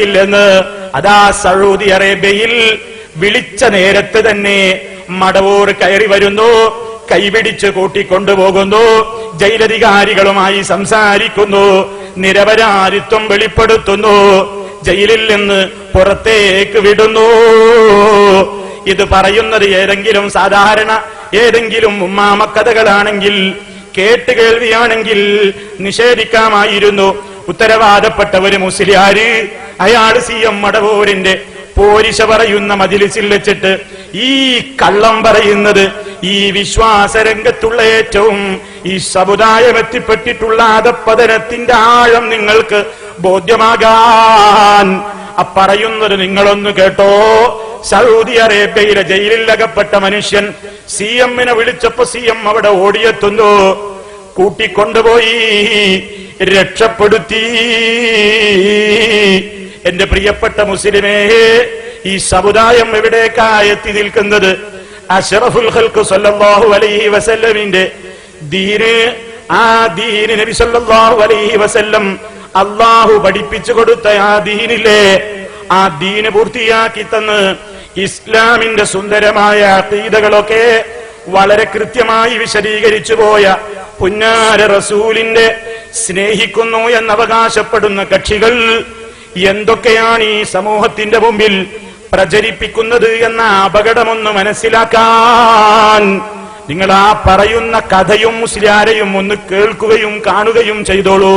എന്ന് അതാ സൗദി അറേബ്യയിൽ വിളിച്ച നേരത്ത് തന്നെ മടവൂർ കയറി വരുന്നു കൈപിടിച്ച് കൂട്ടിക്കൊണ്ടുപോകുന്നു ജയിലധികാരികളുമായി സംസാരിക്കുന്നു നിരപരാധിത്വം വെളിപ്പെടുത്തുന്നു ജയിലിൽ നിന്ന് പുറത്തേക്ക് വിടുന്നു. ഇത് പറയുന്നത് ഏതെങ്കിലും സാധാരണ ഏതെങ്കിലും ഉമ്മാമക്കഥകളാണെങ്കിൽ കേട്ട് കേൾവിയാണെങ്കിൽ നിഷേധിക്കാമായിരുന്നു. ഉത്തരവാദപ്പെട്ടവര് മുസ്ലിയാര്. അയാൾ സി എം മടവൂരിന്റെ പോരിശ പറയുന്ന മതിലിസിൽ വെച്ചിട്ട് ഈ കള്ളം പറയുന്നത് ഈ വിശ്വാസരംഗത്തുള്ള ഏറ്റവും ഈ സമുദായം എത്തിപ്പെട്ടിട്ടുള്ള അധപ്പതനത്തിന്റെ ആഴം നിങ്ങൾക്ക് ബോധ്യമാകാൻ. പറയുന്നത് നിങ്ങളൊന്ന് കേട്ടോ. സൗദി അറേബ്യയിലെ ജയിലിൽ അകപ്പെട്ട മനുഷ്യൻ സി എമ്മിനെ വിളിച്ചപ്പോ സി എം അവിടെ ഓടിയെത്തുന്നു. കൂട്ടിക്കൊണ്ടുപോയി. രക്ഷപ്പെടുത്തി. എന്റെ പ്രിയപ്പെട്ട മുസ്ലിമേ ഈ സമുദായം എവിടേക്കാ എത്തി നിൽക്കുന്നത്? അഷറഫുൽ ഖൽഖ് സല്ലല്ലാഹു അലൈഹി വസല്ലമിന്റെ ദീന്. ആ ദീന് നബി സല്ലല്ലാഹു അലൈഹി വസല്ലം അള്ളാഹു പഠിപ്പിച്ചു കൊടുത്ത ആ ദീനില്ലേ? ആ ദീന് പൂർത്തിയാക്കി തന്ന് ഇസ്ലാമിന്റെ സുന്ദരമായ അതീതകളൊക്കെ വളരെ കൃത്യമായി വിശദീകരിച്ചു പോയ പുന്നാര റസൂലിന്റെ സ്നേഹിക്കുന്നു എന്നവകാശപ്പെടുന്ന കക്ഷികൾ എന്തൊക്കെയാണ് ഈ സമൂഹത്തിന്റെ മുമ്പിൽ പ്രചരിപ്പിക്കുന്നത് എന്ന അപകടമൊന്ന് മനസ്സിലാക്കാൻ നിങ്ങൾ ആ പറയുന്ന കഥയും മുസ്ലിയാരെയും ഒന്ന് കേൾക്കുകയും കാണുകയും ചെയ്തോളൂ.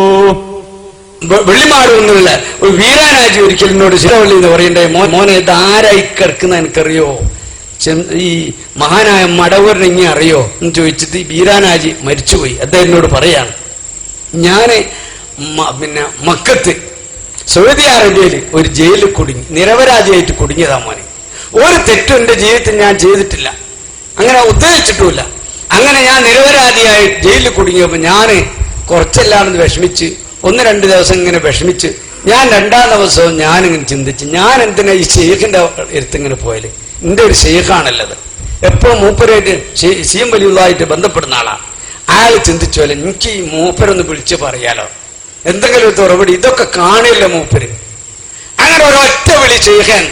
വെള്ളിമാട് എന്നുള്ള ഒരു വീരാനാജി ഒരിക്കൽ എന്നോട് എന്ന് പറയണ്ടേ മോനെ ഇത് ആരായി കിടക്കുന്ന എനിക്കറിയോ? ഈ മഹാനായ മടവൂരിനെ ഇനി അറിയോ? എന്ന് ചോദിച്ചിട്ട് വീരാനാജി മരിച്ചുപോയി. അദ്ദേഹം എന്നോട് പറയാണ് ഞാൻ പിന്നെ മക്കത്ത് സൗദി അറേബ്യയിൽ ഒരു ജയിലിൽ കുടുങ്ങി നിരപരാധിയായിട്ട് കുടുങ്ങിയതാ മോനെ. ഒരു തെറ്റും എന്റെ ജീവിതത്തിൽ ഞാൻ ചെയ്തിട്ടില്ല. അങ്ങനെ ഉദ്ദേശിച്ചിട്ടുമില്ല. അങ്ങനെ ഞാൻ നിരപരാധിയായി ജയിലിൽ കുടുങ്ങിയപ്പോൾ ഞാൻ കുറച്ചല്ലാണെന്ന് വിഷമിച്ച് ഒന്ന് രണ്ട് ദിവസം ഇങ്ങനെ വിഷമിച്ച് ഞാൻ രണ്ടാം ദിവസവും ഞാനിങ്ങനെ ചിന്തിച്ച് ഞാൻ എന്തിനാ ഈ ഷെയ്ഖിന്റെ അടുത്ത് ഇങ്ങനെ പോയാൽ? എന്റെ ഒരു ഷെയ്ഖാണല്ലത് എപ്പോഴും മൂപ്പരായിട്ട് സീം വലിയുള്ളതായിട്ട് ബന്ധപ്പെടുന്ന ആളാണ് അയാൾ ചിന്തിച്ചോലെ എനിക്ക് ഈ മൂപ്പരൊന്ന് വിളിച്ചു പറയാലോ. എന്തെങ്കിലും ഒരു തുറപടി ഇതൊക്കെ കാണില്ല മൂപ്പര്? അങ്ങനെ ഒരൊറ്റ വിളി ഷെയ്ഖൻ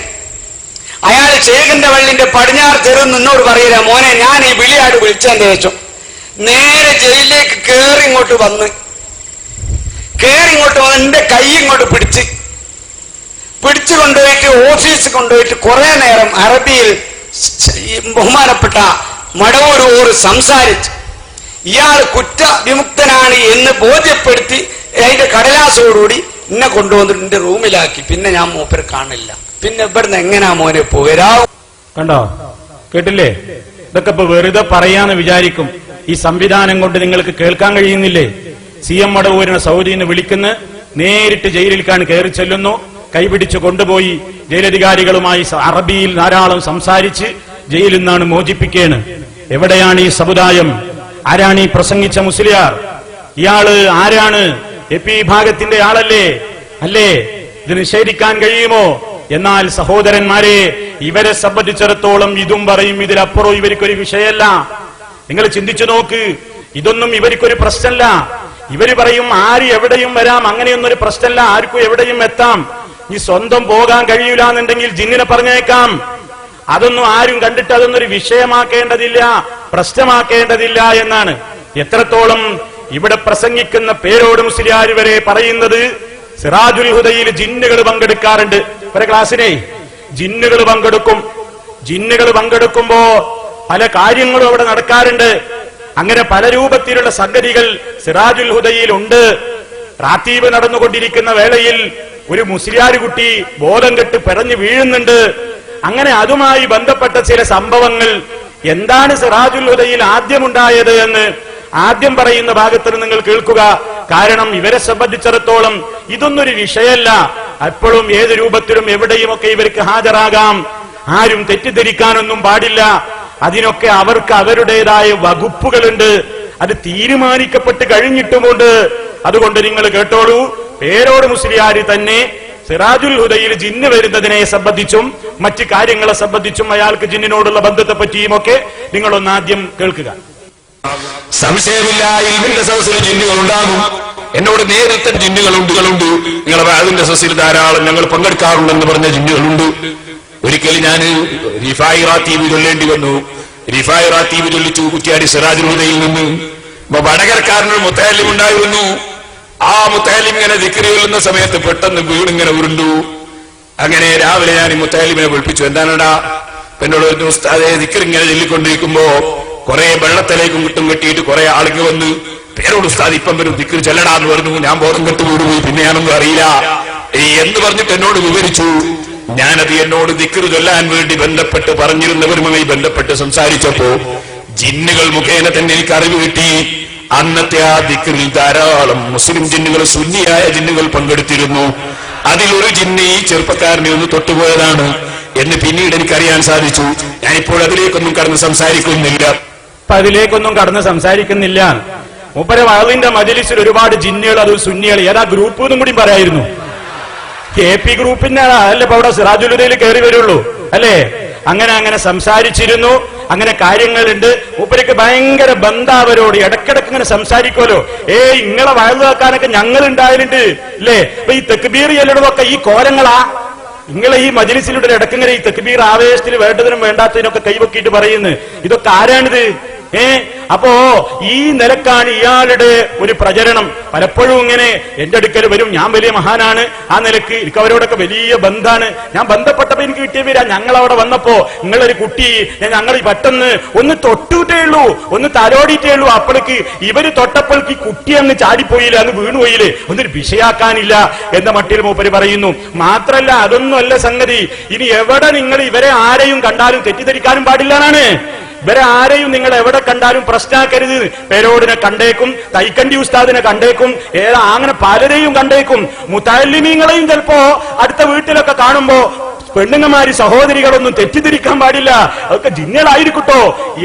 അയാൾ ഷെയ്ഖിന്റെ വള്ളിന്റെ പടിഞ്ഞാറ് തെരുവ് നിന്നോട് പറയില്ല മോനെ ഞാൻ ഈ വിളിയാട് വിളിച്ചതിന്റെ ശേഷം നേരെ ജയിലിലേക്ക് കേറി ഇങ്ങോട്ട് വന്ന്. കേറി ഇങ്ങോട്ട് വന്ന് എന്റെ കൈ ഇങ്ങോട്ട് പിടിച്ച്. പിടിച്ചു കൊണ്ടുപോയിട്ട് ഓഫീസ് കൊണ്ടുപോയിട്ട് കുറെ നേരം അറബിയിൽ ബഹുമാനപ്പെട്ട മടവൂർ ഓർ സംസാരിച്ച് ഇയാൾ കുറ്റ വിമുക്തനാണ് എന്ന് ബോധ്യപ്പെടുത്തി അതിന്റെ കടലാസോടുകൂടി എന്നെ കൊണ്ടുവന്നിട്ട് എന്റെ റൂമിലാക്കി. പിന്നെ ഞാൻ മൂപ്പരെ കാണില്ല. പിന്നെ ഇവിടുന്ന് എങ്ങനെയാ മോനെ പോരാ കണ്ടോ? കേട്ടില്ലേ? ഇതൊക്കെ ഇപ്പൊ വെറുതെ പറയാന്ന് വിചാരിക്കും. ഈ സംവിധാനം കൊണ്ട് നിങ്ങൾക്ക് കേൾക്കാൻ കഴിയുന്നില്ലേ? സി എം മടവൂരിനെ സൗദിന്ന് വിളിക്കുന്ന. നേരിട്ട് ജയിലിൽ ജയിലിൽക്കാണ് കയറി ചെല്ലുന്നു. കൈപിടിച്ച് കൊണ്ടുപോയി ജയിലധികാരികളുമായി അറബിയിൽ ധാരാളം സംസാരിച്ച് ജയിലിൽ നിന്നാണ് മോചിപ്പിക്കേണ്. എവിടെയാണ് ഈ സമുദായം? ആരാണ് ഈ പ്രസംഗിച്ച മുസ്ലിയാർ? ഇയാൾ ആരാണ്? എ പി വിഭാഗത്തിന്റെ ആളല്ലേ? അല്ലേ? ഇത് നിഷേധിക്കാൻ കഴിയുമോ? എന്നാൽ സഹോദരന്മാരെ ഇവരെ സംബന്ധിച്ചിടത്തോളം ഇതും പറയും ഇതിലപ്പുറം ഇവർക്കൊരു വിഷയമല്ല. നിങ്ങൾ ചിന്തിച്ചു നോക്ക് ഇതൊന്നും ഇവർക്കൊരു പ്രശ്നമല്ല. ഇവർ പറയും ആര് എവിടെയും വരാം അങ്ങനെയൊന്നൊരു പ്രശ്നമല്ല ആർക്കും എവിടെയും എത്താം. ഈ സ്വന്തം പോകാൻ കഴിയൂല എന്നുണ്ടെങ്കിൽ ജിന്നിനെ പറഞ്ഞേക്കാം. അതൊന്നും ആരും കണ്ടിട്ട് അതൊന്നൊരു വിഷയമാക്കേണ്ടതില്ല. പ്രശ്നമാക്കേണ്ടതില്ല എന്നാണ്. എത്രത്തോളം ഇവിടെ പ്രസംഗിക്കുന്ന പേരോട് മുസ്ലിയാർ വരെ പറയുന്നത് സിറാജുൽ ഹുദയിൽ ജിന്നുകൾ പങ്കെടുക്കാറുണ്ട്. ഒരു ക്ലാസ്സിനെ ജിന്നുകൾ പങ്കെടുക്കും. ജിന്നുകൾ പങ്കെടുക്കുമ്പോ പല കാര്യങ്ങളും അവിടെ നടക്കാറുണ്ട്. അങ്ങനെ പല രൂപത്തിലുള്ള സംഗതികൾ സിറാജുൽ ഹുദയിൽ ഉണ്ട്. റാത്തീബ് നടന്നുകൊണ്ടിരിക്കുന്ന വേളയിൽ ഒരു മുസ്ലിയാർ കുട്ടി ബോധം കെട്ട് പിറഞ്ഞു വീഴുന്നുണ്ട്. അങ്ങനെ അതുമായി ബന്ധപ്പെട്ട ചില സംഭവങ്ങൾ എന്താണ് സിറാജുൽ ഹുദയിൽ ആദ്യമുണ്ടായത് എന്ന് ആദ്യം പറയുന്ന ഭാഗത്തിന് നിങ്ങൾ കേൾക്കുക. കാരണം ഇവരെ സംബന്ധിച്ചിടത്തോളം ഇതൊന്നൊരു വിഷയമല്ല എപ്പോഴും ഏത് രൂപത്തിലും എവിടെയുമൊക്കെ ഇവർക്ക് ഹാജരാകാം. ആരും തെറ്റിദ്ധരിക്കാനൊന്നും പാടില്ല. അതിനൊക്കെ അവർക്ക് അവരുടേതായ വകുപ്പുകളുണ്ട്. അത് തീരുമാനിക്കപ്പെട്ട് കഴിഞ്ഞിട്ടുമുണ്ട്. അതുകൊണ്ട് നിങ്ങൾ കേട്ടോളൂ. പേരോട് മുസ്ലിയാരി തന്നെ സിറാജുൽ ഹുദയിൽ ജിന്ന് വരുന്നതിനെ സംബന്ധിച്ചും മറ്റ് കാര്യങ്ങളെ സംബന്ധിച്ചും അയാൾക്ക് ജിന്നിനോടുള്ള ബന്ധത്തെ പറ്റിയും ഒക്കെ നിങ്ങളൊന്ന് ആദ്യം കേൾക്കുക. സംശയമില്ല ഇൽമിന്റെ സദസ്സിൽ ജിന്നുകൾ ഉണ്ടാകും. എന്നോട് നേരിട്ട ജിന്നുകളുണ്ട് കളുണ്ട് നിങ്ങളെ അതിന്റെ സസിൽ ധാരാളം ഞങ്ങൾ പങ്കെടുക്കാറുണ്ടെന്ന് പറഞ്ഞ ജിന്നുകളുണ്ട്. ഒരിക്കലും ഞാൻ റിഫായി റാത്തീബ് ചൊല്ലേണ്ടി വന്നു. റിഫായി റാത്തീബ് ചൊല്ലിച്ചു കുറ്റിയാടി സിറാജുൽ ഹുദയിൽ നിന്ന്. വടകരക്കാരനൊരു മുത്തയാലും ഉണ്ടായിരുന്നു ആ മുത്തയാലിം ഇങ്ങനെ ദിക്കറി കൊല്ലുന്ന സമയത്ത് പെട്ടെന്ന് വീണിങ്ങനെ ഉരുണ്ടു. അങ്ങനെ രാവിലെ ഞാൻ ഈ മുത്താലിമിനെ വിളിപ്പിച്ചു. എന്താണടാ? എന്നോട് ഒരു ഉസ്താദെ ദിക്കറിങ്ങനെ ചൊല്ലിക്കൊണ്ടിരിക്കുമ്പോ കുറെ വെള്ളത്തിലേക്കും കിട്ടും കെട്ടിയിട്ട് കുറെ ആളുകൾ വന്ന് പേരോട് ഉസ്താദ് ഇപ്പം വരും ദിക്കർ ചെല്ലടാന്ന് പറഞ്ഞു. ഞാൻ ബോധം കെട്ട് വീടുപോയി പിന്നെ ഞാനൊന്നും അറിയില്ല. എന്ന് പറഞ്ഞിട്ട് എന്നോട് വിവരിച്ചു. ഞാനത് എന്നോട് ദിക്കറി ചൊല്ലാൻ വേണ്ടി ബന്ധപ്പെട്ട് പറഞ്ഞിരുന്നവരുമായി ബന്ധപ്പെട്ട് സംസാരിച്ചപ്പോ ജിന്നുകൾ മുഖേന തന്നെ എനിക്ക് അറിവ് കിട്ടി. അന്നത്തെ ആ ദിക്കറിൽ ധാരാളം മുസ്ലിം ജിന്നുകൾ സുന്നിയായ ജിന്നുകൾ പങ്കെടുത്തിരുന്നു. അതിലൊരു ജിന്ന് ഈ ചെറുപ്പക്കാരനെ ഒന്ന് തൊട്ടുപോയതാണ് എന്ന് പിന്നീട് എനിക്കറിയാൻ സാധിച്ചു. ഞാനിപ്പോൾ അതിലേക്കൊന്നും കടന്ന് സംസാരിക്കുന്നില്ല. അതിലേക്കൊന്നും കടന്ന് സംസാരിക്കുന്നില്ല. മുപ്പര വളവിന്റെ മജലിസിൽ ഒരുപാട് ജിന്നുകൾ അത് സുന്നികൾ ഏതാ ഗ്രൂപ്പ് എന്നും കൂടി പറയായിരുന്നു. കെ പി ഗ്രൂപ്പിന്റെ അല്ലെ ഇപ്പൊ അവിടെ സിറാജുലുദയിൽ കയറി വരുള്ളൂ അല്ലേ? അങ്ങനെ അങ്ങനെ സംസാരിച്ചിരുന്നു. അങ്ങനെ കാര്യങ്ങളുണ്ട്. മൂപ്പർക്ക് ഭയങ്കര ബന്ധാവരോട് ഇടക്കിടക്ക് ഇങ്ങനെ സംസാരിക്കുമല്ലോ. ഏ ഇങ്ങളെ വയലു വെക്കാനൊക്കെ ഞങ്ങൾ ഉണ്ടായാലുണ്ട് അല്ലേ അപ്പൊ ഈ തെക്കുബീർ എല്ലടവൊക്കെ ഈ കോലങ്ങളാ. ഇങ്ങളെ ഈ മജലിസിലൂടെ ഇടക്കിങ്ങനെ ഈ തെക്കുബീർ ആവേശത്തിൽ വേണ്ടതിനും വേണ്ടാത്തതിനൊക്കെ കൈവക്കിയിട്ട് പറയുന്നു. ഇതൊക്കെ ആരാണിത്? ഏ അപ്പോ ഈ നിലക്കാണ് ഇയാളുടെ ഒരു പ്രചരണം. പലപ്പോഴും ഇങ്ങനെ എന്റെ അടുക്കൽ വരും. ഞാൻ വലിയ മഹാനാണ്. ആ നിലയ്ക്ക് എനിക്ക് അവരോടൊക്കെ വലിയ ബന്ധാണ്. ഞാൻ ബന്ധപ്പെട്ടപ്പോ എനിക്ക് കിട്ടിയ പേരാ. ഞങ്ങൾ അവിടെ വന്നപ്പോ നിങ്ങളൊരു കുട്ടി ഞങ്ങൾ പെട്ടെന്ന് ഒന്ന് തൊട്ടൂട്ടേ ഉള്ളൂ. ഒന്ന് തലോടിയിട്ടേ ഉള്ളൂ. അപ്പോഴേക്ക് ഇവർ തൊട്ടപ്പോഴേക്ക് ഈ കുട്ടി അങ്ങ് ചാടിപ്പോയില്ല അന്ന് വീണുപോയില്ലേ? ഒന്നൊരു വിഷയാക്കാനില്ല എന്ന മട്ടിൽ മൂപ്പര് പറയുന്നു. മാത്രല്ല അതൊന്നും അല്ല സംഗതി. ഇനി എവിടെ നിങ്ങൾ ഇവരെ ആരെയും കണ്ടാലും തെറ്റിദ്ധരിക്കാനും പാടില്ലാണ് ആരെയും നിങ്ങൾ എവിടെ കണ്ടാലും പ്രശ്നാക്കരുത്. പേരോടിനെ കണ്ടേക്കും തൈക്കണ്ടി ഉസ്താദിനെ കണ്ടേക്കും ഏതാ അങ്ങനെ പലരെയും കണ്ടേക്കും. മുത്താലിമീങ്ങളെയും ചിലപ്പോ അടുത്ത വീട്ടിലൊക്കെ കാണുമ്പോ പെണ്ണുങ്ങമാര് സഹോദരികളൊന്നും തെറ്റിദ്ധരിക്കാൻ പാടില്ല. അതൊക്കെ ജിന്നുകളായിരിക്കട്ടോ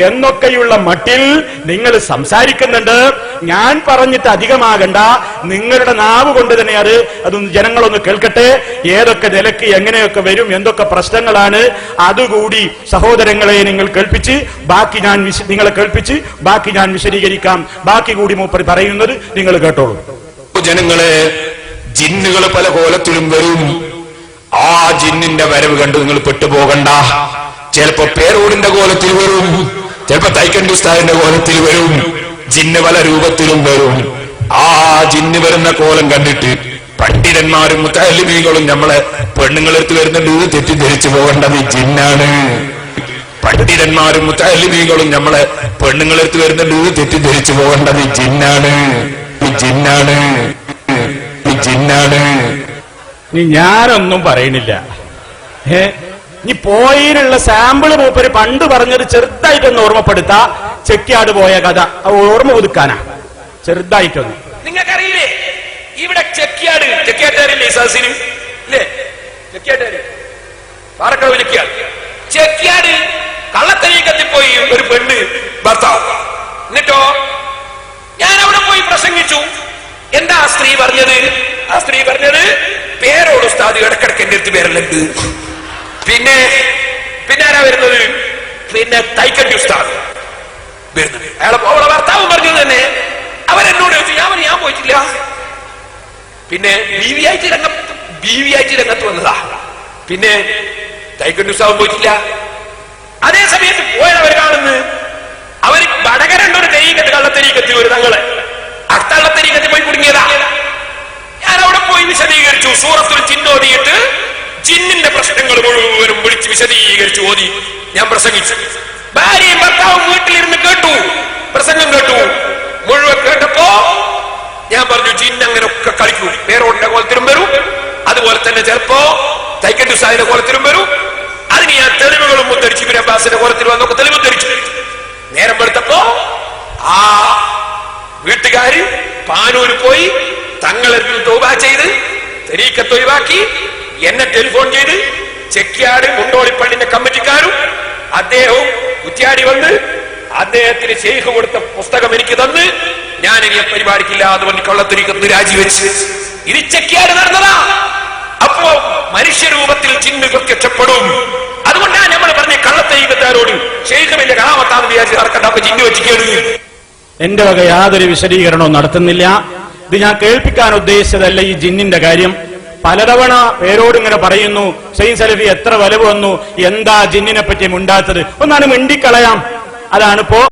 എന്നൊക്കെയുള്ള മട്ടിൽ നിങ്ങൾ സംസാരിക്കുന്നുണ്ട്. ഞാൻ പറഞ്ഞിട്ട് അധികമാകണ്ട. നിങ്ങളുടെ നാവ് കൊണ്ട് തന്നെ അത് അതൊന്ന് ജനങ്ങളൊന്ന് കേൾക്കട്ടെ. ഏതൊക്കെ നിലയ്ക്ക് എങ്ങനെയൊക്കെ വരും എന്തൊക്കെ പ്രശ്നങ്ങളാണ്. അതുകൂടി സഹോദരങ്ങളെ നിങ്ങൾ കേൾപ്പിച്ച് ബാക്കി ഞാൻ നിങ്ങളെ കേൾപ്പിച്ച് ബാക്കി ഞാൻ വിശദീകരിക്കാം. ബാക്കി കൂടി മൂപ്പർ പറയുന്നത് നിങ്ങൾ കേട്ടോളൂ. ജനങ്ങളെ ജിന്നുകൾ പല കോലത്തിലും വരും. ആ ജിന്നിന്റെ വരവ് കണ്ട് നിങ്ങൾ പെട്ടുപോകണ്ട. ചിലപ്പോ പേരോടിന്റെ കോലത്തിൽ വരും. ചിലപ്പോ തൈക്കണ്ടി ഉസ്താദിന്റെ കോലത്തിൽ വരും. ജിന്ന് പല രൂപത്തിലും വരും. ആ ജിന്ന് വരുന്ന കോലം കണ്ടിട്ട് പണ്ഡിതന്മാരും മുത്തലിമീകളും നമ്മളെ പെണ്ണുങ്ങളെടുത്ത് വരുന്നുണ്ട്. ഇത് തെറ്റിദ്ധരിച്ചു പോകേണ്ടത് ഈ ജിന്നാണ്. പണ്ഡിതന്മാരും മുത്തലിമീകളും നമ്മളെ പെണ്ണുങ്ങളെടുത്ത് വരുന്നുണ്ട്. ഇത് തെറ്റിദ്ധരിച്ചു പോകേണ്ടത് ഈ ജിന്നാണ്. ഈ ജിന്നാണ്. ഇനി ഞാനൊന്നും പറയണില്ല ഏ? ഇനി പോയിനുള്ള സാമ്പിൾ മൂപ്പര് പണ്ട് പറഞ്ഞത് ചെറുതായിട്ടൊന്ന് ഓർമ്മപ്പെടുത്താ. ചെക്കിയാട് പോയ കഥ. ഓർമ്മ പുതുക്കാനാ. ചെറുതായിട്ടൊന്ന്. നിങ്ങൾക്കറിയില്ലേ? ഇവിടെ ചെക്കിയാട് ചെക്കിയാട്ടുകാരില്ലേ സാസിന് ഇല്ലേ? ചെക്കിയാട്ടാര് പാറക്കടവ് ചെക്കിയാട് ചെക്കിയാട് കള്ളത്തരീക്കത്തിൽ പോയി ഒരു പെണ്ണ് ഭർത്താവ്. എന്നിട്ടോ? ഞാൻ അവിടെ പോയി പ്രസംഗിച്ചു. എന്താ സ്ത്രീ പറഞ്ഞത്? ആ സ്ത്രീ പറഞ്ഞത് പേരോട് ഉസ്താദ് ഇടക്കിടക്ക് എന്റെ അടുത്ത് പേരല്ലുണ്ട് പിന്നെ പിന്നെ ആരാ വരുന്നത്? പിന്നെ തൈക്കണ്ടി ഉസ്താദ് വരുന്നത് അയാളെ അവളെ ഭർത്താവ് പറഞ്ഞത് തന്നെ. അവരെന്നോട് ചോദിച്ചു ഞാൻ ഞാൻ പോയിട്ടില്ല. പിന്നെ ബി വി ആയിട്ട് രംഗം ബി വി ആയിട്ട് രംഗത്ത് വന്നതാ. പിന്നെ തൈക്കണ്ടി ഉസ്താവ് പോയിട്ടില്ല. അതേ സമയത്ത് പോയവർ കാണുന്നു അവർ വടകരണ്ട ഒരു തെരീക്കത്ത് കള്ളത്തെരീക്കത്തിൽ ഒരു തങ്ങൾ അത്തള്ളത്തെരീക്കത്തിൽ പോയി കുടുങ്ങിയതാ ഞാൻ അവിടെ പോയി വിശദീകരിച്ചു സൂറത്തിൽ ചിന്നോതിയിട്ട് ജിന്നിന്റെ പ്രശ്നങ്ങൾ മുഴുവനും വിളിച്ച് വിശദീകരിച്ചു ഓതി. ഞാൻ പ്രസംഗിച്ചു. ഭാര്യയും ഭർത്താവും വീട്ടിലിരുന്ന് കേട്ടു. പ്രസംഗം കേട്ടു. മുഴുവൻ കേട്ടപ്പോ ഞാൻ പറഞ്ഞു ജിന്ന് അങ്ങനെ ഒക്കെ കളിക്കൂ. പേരോടിന്റെ കോലത്തിലും വരും. അതുപോലെ തന്നെ ചിലപ്പോ തൈക്കറ്റു സാഹിന്റെ കോലത്തിലും വരും. അതിന് ഞാൻ തെളിവുകളും ഉദ്ധരിച്ചു. പിന്നെ അബ്ബാസിന്റെ കോലത്തിൽ വന്നൊക്കെ തെളിവ് ഉദ്ധരിച്ചു. നേരം വെളുത്തപ്പോ ആ വീട്ടുകാര് പാനൂര് പോയി തങ്ങളെ തോബ ചെയ്ത് തെരീക്കത്ത് ഒഴിവാക്കി എന്നെ ടെലിഫോൺ ചെയ്ത് ചെക്കിയാട് മുണ്ടോളിപ്പള്ളിന്റെ കമ്മിറ്റിക്കാരും അദ്ദേഹവും കുറ്റ്യാടി വന്ന് അദ്ദേഹത്തിന് ഷെയ്ഖ് കൊടുത്ത പുസ്തകം എനിക്ക് തന്ന് ഞാൻ ഇനി പരിപാടിക്കില്ല അത് പറഞ്ഞ് കൊള്ളത്തിരിക്കുന്നു രാജിവെച്ച്. ഇത് ചെക്കിയാട് നടന്നതാ. അപ്പോ മനുഷ്യരൂപത്തിൽ ചിന്ന് പ്രത്യക്ഷപ്പെടും. അതുകൊണ്ടാണ് നമ്മൾ പറഞ്ഞ കള്ളത്തെ ഷെയ്ഖ് വലിയ കാണാമത്താന്ന് വിചാരിച്ച് നടക്കണ്ട. അപ്പൊ ചിന്നു വെച്ചിക്കേട് എന്റെ വക യാതൊരു വിശദീകരണവും നടത്തുന്നില്ല. ഇത് ഞാൻ കേൾപ്പിക്കാൻ ഉദ്ദേശിച്ചതല്ല ഈ ജിന്നിന്റെ കാര്യം. പലതവണ പേരോട് ഇങ്ങനെ പറയുന്നു സൈൻ സലഫി എത്ര വലവ് വന്നു? എന്താ ജിന്നിനെ പറ്റി മുണ്ടാത്തത്? ഒന്നാണ് മിണ്ടിക്കളയാം. അതാണ് ഇപ്പോ